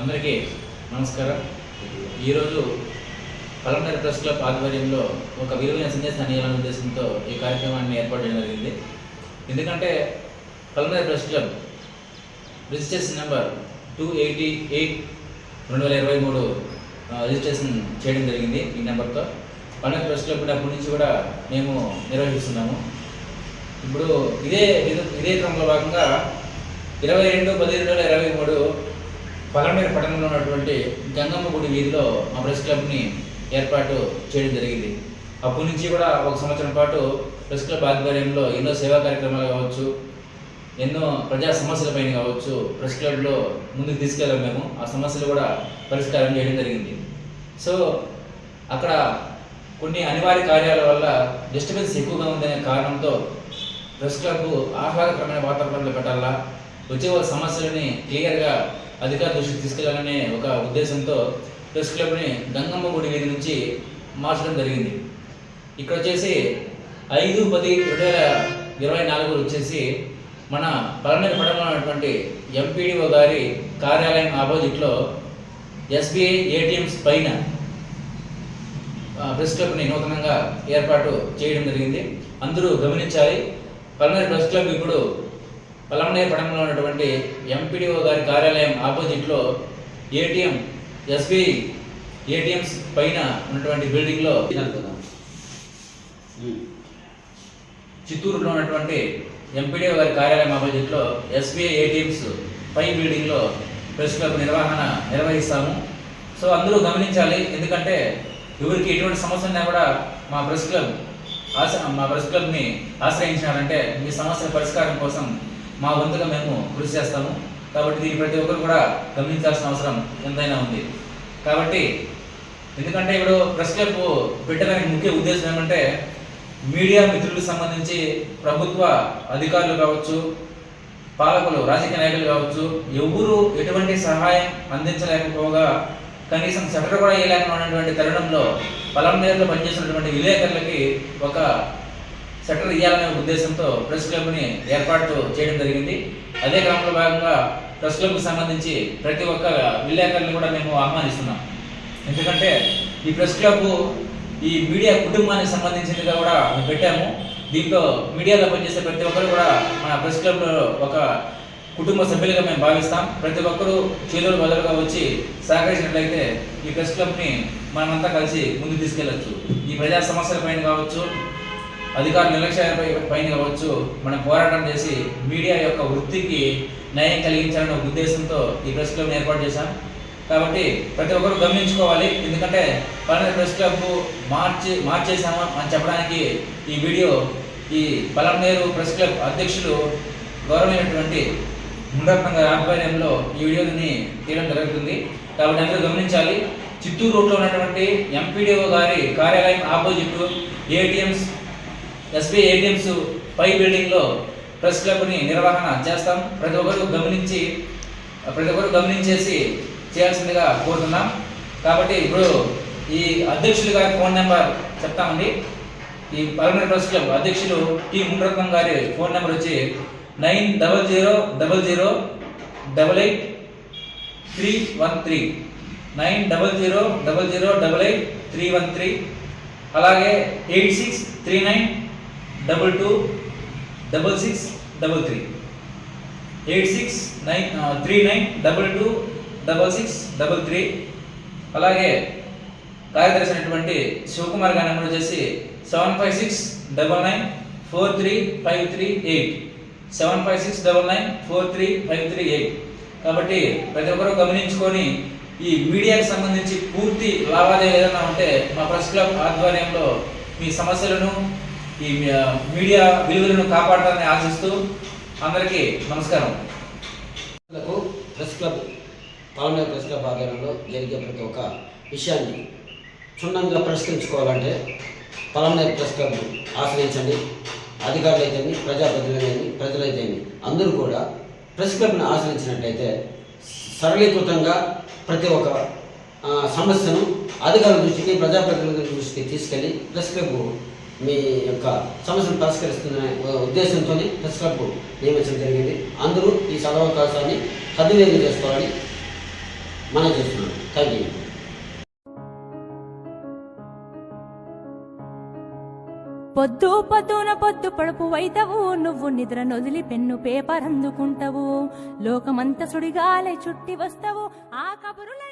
అందరికీ నమస్కారం. ఈరోజు కలండర్ ప్రెస్ క్లబ్ ఆధ్వర్యంలో ఒక విలువైన సందేశాన్ని ఇవ్వాలనే ఉద్దేశంతో ఈ కార్యక్రమాన్ని ఏర్పాటు చేయడం జరిగింది. ఎందుకంటే కలండర్ press club registration number two eighty eight రెండు వేల ఇరవై మూడు రిజిస్ట్రేషన్ చేయడం జరిగింది ఈ నెంబర్తో. కలండర్ ప్రెస్ క్లబ్ కూడా అప్పటి నుంచి కూడా మేము నిర్వహిస్తున్నాము. ఇప్పుడు ఇదే ఇదే క్రమంలో భాగంగా ఇరవై రెండు పది రెండు వేల ఇరవై మూడు పలమనేరు పట్టణంలో ఉన్నటువంటి గంగమ్మ గుడి వీధిలో మా ప్రెస్ క్లబ్ని ఏర్పాటు చేయడం జరిగింది. అప్పటి నుంచి కూడా ఒక సంవత్సరం పాటు ప్రెస్ క్లబ్ ఆధ్వర్యంలో ఎన్నో సేవా కార్యక్రమాలు కావచ్చు ఎన్నో ప్రజా సమస్యలపైన కావచ్చు ప్రెస్ క్లబ్లో ముందుకు తీసుకెళ్ళాం మేము. ఆ సమస్యలు కూడా పరిష్కారం చేయడం జరిగింది. సో అక్కడ కొన్ని అనివార్య కార్యాల వల్ల డిస్టర్బెన్స్ ఎక్కువగా ఉందనే కారణంతో ప్రెస్ క్లబ్ ఆహ్లాదకరమైన వాతావరణంలో పెట్టాలా వచ్చే సమస్యలని క్లియర్గా అధికార దృష్టికి తీసుకెళ్ళాలనే ఒక ఉద్దేశంతో ప్రెస్ క్లబ్ని గంగమ్మ గుడి వీధి నుంచి మార్చడం జరిగింది. ఇక్కడ వచ్చేసి ఐదు పది రెండు వేల ఇరవై నాలుగు వచ్చేసి మన పలమనేరు పట్టణంలో ఉన్నటువంటి ఎంపీడీఓ గారి కార్యాలయం ఆపోజిట్లో ఎస్బీఐ ఏటీఎంస్ పైన ప్రెస్ క్లబ్ని నూతనంగా ఏర్పాటు చేయడం జరిగింది. అందరూ గమనించాలి. పలమనేరు ప్రెస్ క్లబ్ ఇప్పుడు పలమనేరు పట్టణంలో ఉన్నటువంటి ఎంపీడీఓ గారి కార్యాలయం ఆపోజిట్లో ఏటీఎం ఎస్బీఐ ఏటీఎంస్ పైన ఉన్నటువంటి బిల్డింగ్లో చిత్తూరులో ఉన్నటువంటి ఎంపీడీఓ గారి కార్యాలయం ఆపోజిట్లో ఎస్బీఐ ఏటీఎంస్ పై బిల్డింగ్లో ప్రెస్ క్లబ్ నిర్వహణ నిర్వహిస్తాము. సో అందరూ గమనించాలి ఎందుకంటే ఎవరికి ఎటువంటి సమస్య ఉన్నా కూడా మా ప్రెస్ క్లబ్ ఆశ మా ప్రెస్ క్లబ్ని ఆశ్రయించినారంటే మీ సమస్యల పరిష్కారం కోసం మా వంతుగా మేము కృషి చేస్తాము. కాబట్టి దీన్ని ప్రతి ఒక్కరు కూడా గమనించాల్సిన అవసరం ఎంతైనా ఉంది. కాబట్టి ఎందుకంటే ఇప్పుడు ప్రెస్ క్లబ్ పెట్టడానికి ముఖ్య ఉద్దేశం ఏమంటే మీడియా మిత్రులకు సంబంధించి ప్రభుత్వ అధికారులు కావచ్చు పాలకులు రాజకీయ నాయకులు కావచ్చు ఎవరు ఎటువంటి సహాయం అందించలేకపోగా కనీసం సెటర్ కూడా వేయలేకపోయినటువంటి తరుణంలో పలంనేరులో పనిచేసినటువంటి విలేకరులకి ఒక సెటర్ ఇవ్వాలనే ఉద్దేశంతో ప్రెస్ క్లబ్ని ఏర్పాటు చేయడం జరిగింది. అదే క్రమంలో భాగంగా ప్రెస్ క్లబ్కి సంబంధించి ప్రతి ఒక్క విలేకరులను కూడా మేము ఆహ్వానిస్తున్నాం. ఎందుకంటే ఈ ప్రెస్ క్లబ్ ఈ మీడియా కుటుంబానికి సంబంధించిందిగా కూడా మేము పెట్టాము. దీంట్లో మీడియాలో పనిచేసే ప్రతి ఒక్కరు కూడా మన ప్రెస్ క్లబ్లో ఒక కుటుంబ సభ్యులుగా మేము భావిస్తాం. ప్రతి ఒక్కరూ చేతులు బదులుగా వచ్చి సహకరించినట్లయితే ఈ ప్రెస్ క్లబ్ని మనమంతా కలిసి ముందుకు తీసుకెళ్ళచ్చు. ఈ ప్రజా సమస్యల పైన కావచ్చు అధికార నిర్లక్ష్యాలపై పైన కావచ్చు మనం పోరాటం చేసి మీడియా యొక్క వృత్తికి న్యాయం కలిగించాలనే ఉద్దేశంతో ఈ ప్రెస్ క్లబ్ని ఏర్పాటు చేశాం. కాబట్టి ప్రతి ఒక్కరు గమనించుకోవాలి. ఎందుకంటే పలానా ప్రెస్ క్లబ్ మార్చి మార్చేసాము అని చెప్పడానికి ఈ వీడియో ఈ పలమనేరు ప్రెస్ క్లబ్ అధ్యక్షులు గౌరవమైనటువంటి ముండప్పం ఆధ్వర్యంలో ఈ వీడియోని తీయడం జరుగుతుంది. కాబట్టి అందరూ గమనించాలి. చిత్తూరు రోడ్లో ఉన్నటువంటి ఎంపీడీఓ గారి కార్యాలయం ఆపోజిట్ ఏటీఎంస్ ఎస్బీఐ ఏటీఎంస్ పై బిల్డింగ్లో ప్రెస్ క్లబ్ని నిర్వహణ చేస్తాం. ప్రతి ఒక్కరు గమనించి ప్రతి ఒక్కరు గమనించేసి చేయాల్సిందిగా కోరుతున్నాం. కాబట్టి ఇప్పుడు ఈ అధ్యక్షులు గారి ఫోన్ నెంబర్ చెప్తామండి. ఈ పల్మనరీ ప్రెస్ క్లబ్ అధ్యక్షులు టి ముండ్రత్నం గారి ఫోన్ నెంబర్ వచ్చి nine double zero double zero double eight three one three. Nine double zero double zero double eight three one three. అలాగే eight six three nine double two double six double three. Eight six nine three nine double two double six double three. అలాగే కార్యదర్శి అయినటువంటి శివకుమార్ గారి number వచ్చేసి seven five six double nine four three five three eight. Seven five six double nine four three five three eight. కాబట్టి ప్రతి ఒక్కరూ గమనించుకొని ఈ మీడియాకి సంబంధించి పూర్తి లావాదేవీ ఏదైనా ఉంటే మా ప్రెస్ క్లబ్ ఆధ్వర్యంలో మీ సమస్యలను ఈ మీడియా విలువలను కాపాడాలని ఆశిస్తూ అందరికీ నమస్కారం. ప్రెస్ క్లబ్ పాలన ప్రెస్ క్లబ్ ఆధ్వర్యంలో జరిగే ప్రతి ఒక్క విషయాన్ని క్షుణ్ణంగా పరిష్కరించుకోవాలంటే పలమనేరు ప్రెస్ క్లబ్ ఆశ్రయించండి. అధికారులు అయితేమి ప్రజాప్రతినిధులైతేమి ప్రజలైతేమి అందరూ కూడా ప్రెస్ క్లబ్ని ఆశ్రయించినట్టయితే సరళీకృతంగా ప్రతి ఒక్క సమస్యను అధికారుల దృష్టికి ప్రజాప్రతినిధుల దృష్టికి తీసుకెళ్ళి ప్రెస్ క్లబ్ మీ యొక్క సమస్యను పరిష్కరిస్తుందనే ఉద్దేశంతో ప్రెస్ క్లబ్ నియమించడం జరిగింది. అందరూ ఈ సదవకాశాన్ని సద్వినియోగం చేసుకోవాలని మనం చేస్తున్నాం థ్యాంక్ యూ పొద్దు పొద్దున పొద్దు పడుపు వైతవు నువ్వు నిద్ర నొదిలి పెన్ను పేపర్ అందుకుంటావు. లోకమంత సుడిగాలే చుట్టి వస్తావు. ఆ కబురులే